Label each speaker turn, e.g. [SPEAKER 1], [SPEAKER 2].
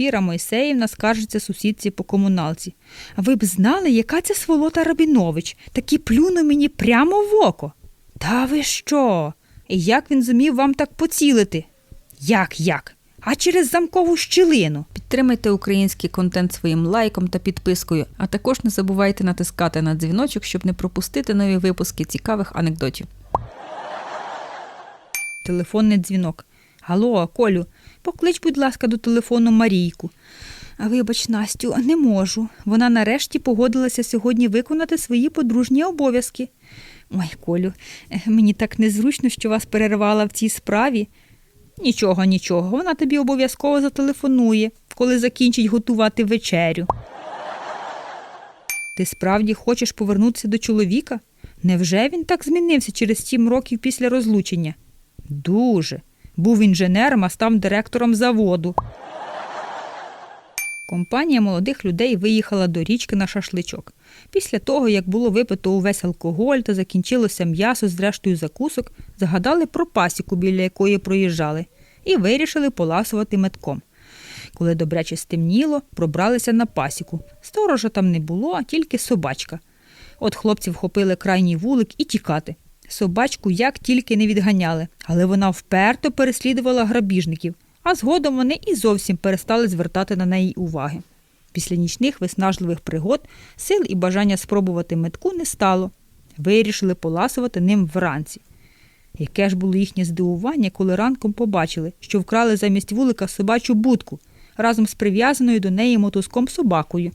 [SPEAKER 1] Віра Мойсеївна скаржиться сусідці по комуналці. Ви б знали, яка це сволота Рабінович? Такі плюнув мені прямо в око. Та ви що? І як він зумів вам так поцілити? Як як? А через замкову щілину.
[SPEAKER 2] Підтримайте український контент своїм лайком та підпискою, а також не забувайте натискати на дзвіночок, щоб не пропустити нові випуски цікавих анекдотів.
[SPEAKER 1] Телефонний дзвінок. Алло, Колю, поклич, будь ласка, до телефону Марійку. Вибач, Настю, не можу. Вона нарешті погодилася сьогодні виконати свої подружні обов'язки. Ой, Колю, е, мені так незручно, що вас перервала в цій справі. Нічого, нічого, вона тобі обов'язково зателефонує, коли закінчить готувати вечерю. Ти справді хочеш повернутися до чоловіка? Невже він так змінився через сім років після розлучення? Дуже. Був інженером, а став директором заводу. Компанія молодих людей виїхала до річки на шашличок. Після того, як було випито увесь алкоголь та закінчилося м'ясо з рештою закусок, загадали про пасіку, біля якої проїжджали, і вирішили поласувати метком. Коли добряче стемніло, пробралися на пасіку. Сторожа там не було, а тільки собачка. От хлопці вхопили крайній вулик і тікати. Собачку як тільки не відганяли, але вона вперто переслідувала грабіжників, а згодом вони і зовсім перестали звертати на неї уваги. Після нічних виснажливих пригод сил і бажання спробувати метку не стало. Вирішили поласувати ним вранці. Яке ж було їхнє здивування, коли ранком побачили, що вкрали замість вулика собачу будку разом з прив'язаною до неї мотузком собакою.